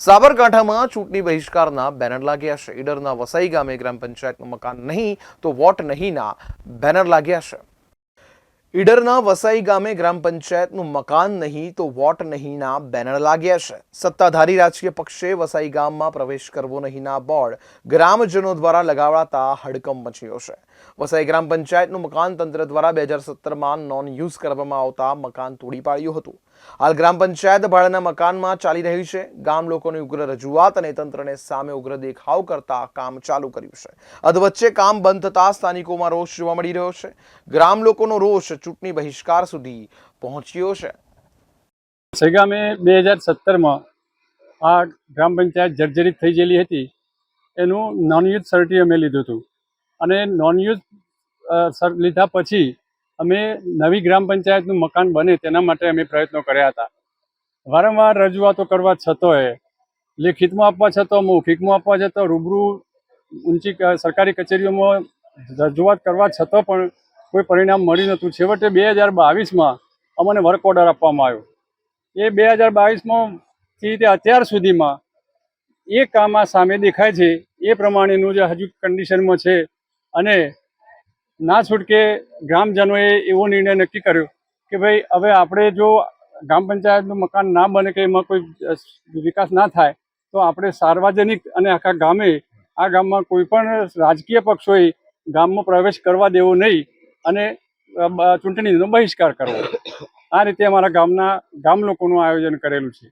સાબરકાંઠામાં ચૂંટણી બહિષ્કારના બેનર લાગ્યા છે. ઈડરના વસાઈ ગામે ગ્રામ પંચાયતનું મકાન નહીં તો વોટ નહીંના બેનર લાગ્યા છે. ઈડરના વસાઈ ગામે ગ્રામ પંચાયતનું મકાન નહીં તો વોટ નહીંના બેનર લાગ્યા છે. સત્તાધારી રાજકીય પક્ષે વસાઈ ગામમાં પ્રવેશ કરવો નહીંના બોર્ડ ગ્રામજનો દ્વારા લગાવડાતા હડકંપ મચ્યો છે. વસાઈ ગ્રામ પંચાયતનું મકાન તંત્ર દ્વારા બે હજાર સત્તરમાં નોન યુઝ કરવામાં આવતા મકાન તોડી પાડ્યું હતું. હાલ ગ્રામ પંચાયત ભાડાના મકાનમાં ચાલી રહી છે. ગામ લોકોની ઉગ્ર રજૂઆત અને તંત્રને સામે ઉગ્ર દેખાવ કરતા કામ ચાલુ કર્યું છે. અધવચ્ચે કામ બંધ થતા સ્થાનિકોમાં રોષ જોવા મળી રહ્યો છે. ગ્રામ લોકોનો રોષ ચૂંટણી બહિષ્કાર સુધી પહોંચ્યો છે. સગામે બે હજાર સત્તરમાં આ ગ્રામ પંચાયત જર્જરિત થઈ ગયેલી હતી. એનું નોન યુથ સર્ટી અમે લીધું હતું. અને નોન યુથ લીધા પછી અમે નવી ગ્રામ પંચાયતનું મકાન બને તેના માટે અમે પ્રયત્નો કર્યા હતા. વારંવાર રજૂઆતો કરવા છતોય લેખિતમાં આપવા છતો, મૌખિકમાં આપવા છતાં, રૂબરૂ ઊંચી સરકારી કચેરીઓમાં રજૂઆત કરવા છતાં પણ કોઈ પરિણામ મળી નહોતું. છેવટે બે હજાર બાવીસમાં અમને વર્ક ઓર્ડર આપવામાં આવ્યો. એ બે હજાર બાવીસમાંથી તે અત્યાર સુધીમાં એ કામ આ સામે દેખાય છે. એ પ્રમાણેનું જે હજુ કન્ડિશનમાં છે અને ના છૂટકે ગ્રામજનોએ એવો નિર્ણય નક્કી કર્યો કે ભાઈ, હવે આપણે જો ગ્રામ પંચાયતનું મકાન ના બને કે એમાં કોઈ વિકાસ ના થાય, તો આપણે સાર્વજનિક અને આખા ગામે, આ ગામમાં કોઈ પણ રાજકીય પક્ષોએ ગામમાં પ્રવેશ કરવા દેવો નહીં અને ચૂંટણીનો બહિષ્કાર કરવો. આ રીતે અમારા ગામના, ગામ લોકોનું આયોજન કરેલું છે.